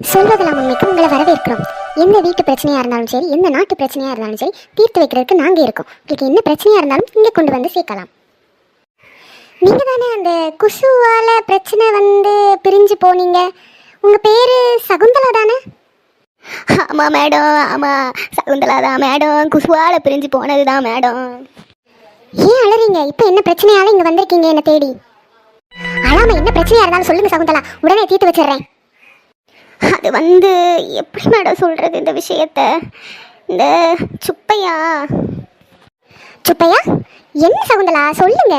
சொல்வதெல்லாம் உண்மைக்கு உங்களை வரவேற்கிறோம். எந்த வீட்டு பிரச்சனையா இருந்தாலும் சரி எந்த நாட்டு பிரச்சனையா இருந்தாலும் சரி தீர்த்து வைக்கிறதுக்கு நாங்க இருக்கோம். உங்களுக்கு என்ன பிரச்சனையா இருந்தாலும் இங்க கொண்டு வந்து சேர்க்கலாம். நீங்க தானே அந்த குசுவால பிரச்சனை வந்து பிரிஞ்சு போனீங்க. உங்க பேரு சகுந்தலா தானே? ஆமாம் மேடம் ஆமாம் சகுந்தலா தான் மேடம். குசுவால பிரிஞ்சு போனது தான் மேடம். ஏன் அழறீங்க இப்போ என்ன பிரச்சனையால இங்க வந்திருக்கீங்க என்ன தேடி? அழாம என்ன பிரச்சனையா இருந்தாலும் சொல்லுங்க சகுந்தலா. உடனே தீர்த்து வச்சிடுறேன். அது வந்து எப்படி மேடம் சொல்கிறது இந்த விஷயத்த? இந்த சுப்பையா? சுப்பையா? என்ன சகுந்தலா? சொல்லுங்க.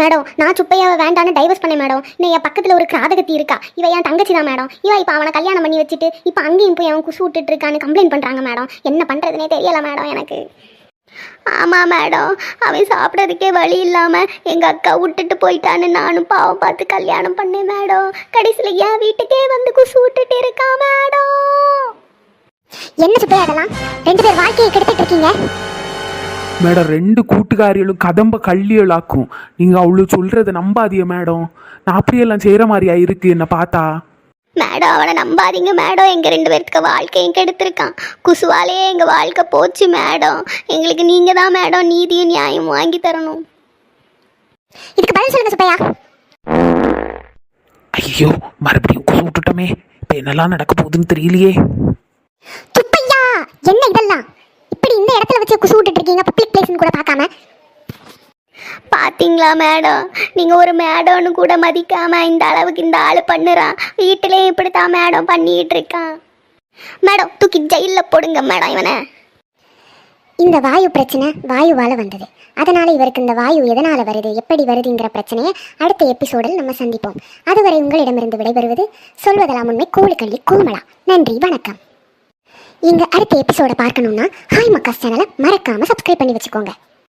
மேடம் நான் சுப்பையாவை வேண்டான்னு டைவர்ஸ் பண்ணேன் மேடம். இன்னும் என் பக்கத்தில் ஒரு கிராதகத்தி இருக்கா. இவ என் தங்கச்சி தான் மேடம். இவ இப்போ அவனை கல்யாணம் பண்ணி வச்சுட்டு இப்போ அங்கேயும் போய் அவன் குசு விட்டுட்டு இருக்கான்னு கம்ப்ளைண்ட் பண்ணுறாங்க மேடம். என்ன பண்ணுறதுனே தெரியலை மேடம் எனக்கு. ஆமாம் மேடம். அவன் சாப்பிட்றதுக்கே வழி இல்லாமல் எங்கள் அக்கா விட்டுட்டு போயிட்டான்னு நானும் பாவம் பார்த்து கல்யாணம் பண்ணேன் மேடம். கடைசியில் என் வீட்டுக்கே வந்து குசு விட்டுட்டு இருக்கா மேடம். என்ன சுப்பையா அதெல்லாம் ரெண்டு பேர் வாழ்க்கையை கெடுத்துட்டு இருக்கீங்க. மேடம் ரெண்டு கூட்டுக்காரிகளும் கதம்ப கள்ளியலாக்கும். நீங்கள் அவ்வளோ சொல்கிறத நம்பாதிய மேடம். நான் அப்படியெல்லாம் செய்கிற மாதிரியா இருக்கு என்னை பார்த்தா? மேடம் அவனை நம்பாதீங்க மேடம் எங்கள் ரெண்டு பேர்த்துக்கு வாழ்க்கையும் கெடுத்திருக்கான் குசுவாலே எங்கள் வாழ்க்கை போச்சு மேடம் எங்களுக்கு நீங்கள் தான் மேடம் நீதியும் நியாயம் வாங்கி தரணும். இதுக்கு பதில் சொல்லுங்க சுப்பையா. ஐயோ மறுபடியும் குசு விட்டுட்டோமே. இப்போ என்னெல்லாம் நடக்க போகுதுன்னு தெரியலையே. சுப்பையா என்ன இதெல்லாம் இப்படி இந்த இடத்துல வச்சு குசு விட்டுட்டு இருக்கீங்க பப்ளிக் பிளேஸ்னு கூட பார்க்காம பார்த்தீங்களா மேடம்? நீங்கள் ஒரு மேடம்னு கூட மதிக்காம இந்த அளவுக்கு இந்த ஆள் பண்ணுறான் வீட்டிலையும் இப்படி தான் மேடம் பண்ணிக்கிட்டு இருக்கான். மேடம் தூக்கி ஜெயிலில் போடுங்க மேடம் இவனை. இந்த வாயு பிரச்சனை வாயுவால வந்தது. அதனால இவருக்கு இந்த வாயு எதனால வருது எப்படி வருதுங்கிற பிரச்சனையை அடுத்த எபிசோடில் நம்ம சந்திப்போம். அதுவரை உங்களிடமிருந்து விடைபெறுவது சொல்வதெல்லாம் உண்மை. கூழுக்கள்ளி கோமலா நன்றி வணக்கம். இங்க அடுத்த எபிசோடை பார்க்கணும்னா ஹாய் மக்காஸ் சேனலை மறக்காம சப்ஸ்கிரைப் பண்ணி வச்சுக்கோங்க.